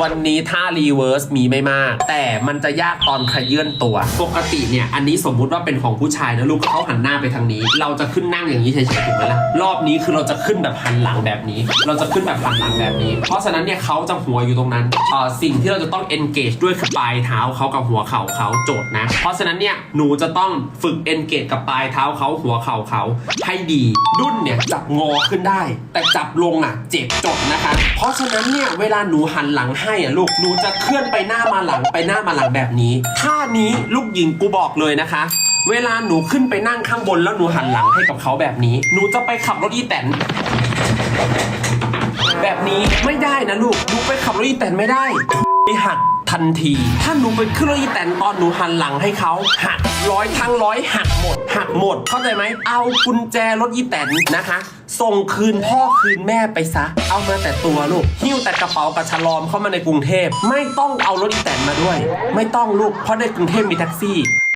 วันนี้ท่ารีเวิร์สมีไม่มาก แต่มันจะยากตอนขยื่นตัว ปกติเนี่ย อันนี้สมมุติว่าเป็นของผู้ชายนะลูกเขาหันหน้าไปทางนี้ เราจะขึ้นนั่งอย่างนี้เฉยๆถูกไหมล่ะรอบนี้คือเราจะขึ้นแบบหันหลังแบบนี้ เราจะขึ้นแบบหันหลังแบบนี้ เพราะฉะนั้นเนี่ยเขาจะหัวอยู่ตรงนั้นเอ่อสิ่งที่เราจะต้อง engage ด้วยคือปลายเท้าเขากับหัวเข่าเขาโจทย์นะ เพราะฉะนั้นเนี่ยหนูจะต้องฝึก engage กับปลายเท้าเขาหัวเข่าเขาให้ดีดุ้นเนี่ยจับงอขึ้นได้ แต่จับลงอะเจ็บจดนะคะ เพราะฉะนั้นเนี่ยเวลาหนูหันหลังให้อะลูกหนูจะเคลื่อนไปหน้ามาหลังไปหน้ามาหลังแบบนี้ท่านี้ลูกหญิงกูบอกเลยนะคะ เวลาหนูขึ้นไปนั่งข้างบนแล้วหนูหันหลังให้กับเขาแบบนี้ หนูจะไปขับรถอีแตนแบบนี้ไม่ได้นะลูกหนูไปขับรถอีแตนไม่ได้ไปหัก ทันที ถ้าหนูไปขึ้นรถอีแตนตอนหนูหันหลังให้เขาหักร้อยทั้งร้อยหักหมด หักหมด เข้าใจไหม เอากุญแจรถอีแตนนะคะ ส่งคืนพ่อคืนแม่ไปซะ เอามาแต่ตัวลูก หิ้วแต่กระเป๋ากระชลอมเข้ามาในกรุงเทพ ไม่ต้องเอารถอีแตนมาด้วย ไม่ต้องลูก เพราะในกรุงเทพมีแท็กซี่